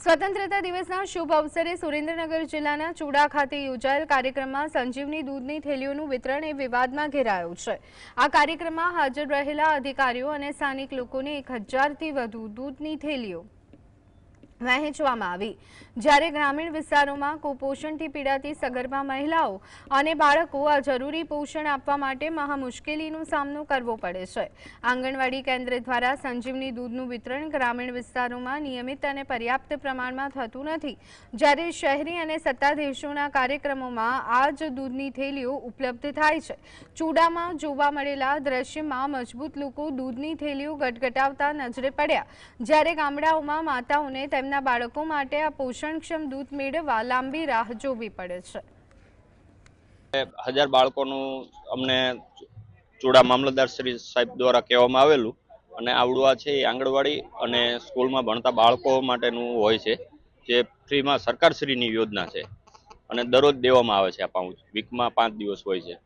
સ્વતંત્રતા દિવસના શુભ અવસરે સુરેન્દ્રનગર જિલ્લાના ચુડા ખાતે યોજાયેલ કાર્યક્રમમાં સંજીવની દૂધની થેલીઓનું વિતરણ એ વિવાદમાં ઘેરાયું છે. આ કાર્યક્રમમાં હાજર રહેલા અધિકારીઓ અને સ્થાનિક લોકોને એક હજારથી વધુ દૂધની થેલીઓ વહેંચવામાં આવી. જ્યારે ગ્રામીણ વિસ્તારોમાં કુપોષણથી પીડાતી સગર્ભા મહિલાઓ અને બાળકો આ જરૂરી પોષણ આપવા માટે મહા મુશ્કેલીનો સામનો કરવો પડે છે. આંગણવાડી કેન્દ્ર દ્વારા સંજીવની દૂધનું વિતરણ ગ્રામીણ વિસ્તારોમાં નિયમિત અને પર્યાપ્ત પ્રમાણમાં થતું નથી. જ્યારે શહેરી અને સત્તાધીશોના કાર્યક્રમોમાં આ જ દૂધની થેલીઓ ઉપલબ્ધ થાય છે. ચૂડામાં જોવા મળેલા દ્રશ્યમાં મજબૂત લોકો દૂધની થેલીઓ ગટગટાવતા નજરે પડ્યા. જ્યારે ગામડાઓમાં માતાઓને તેમના બાળકો માટે આ પોષણક્ષમ દૂધ મેળવવા લાંબી રાહ જોવી પડે છે. હજાર બાળકોનું અમને ચૂડા મામલતદાર શ્રી સાહેબ દ્વારા કહેવામાં આવેલું અને આવડું આ છે એ આંગણવાડી અને સ્કૂલમાં ભણતા બાળકો માટેનું હોય છે, જે ફ્રીમાં સરકારશ્રીની યોજના છે અને દરરોજ દેવામાં આવે છે આ પાઉચ. વીકમાં પાંચ દિવસ હોય છે.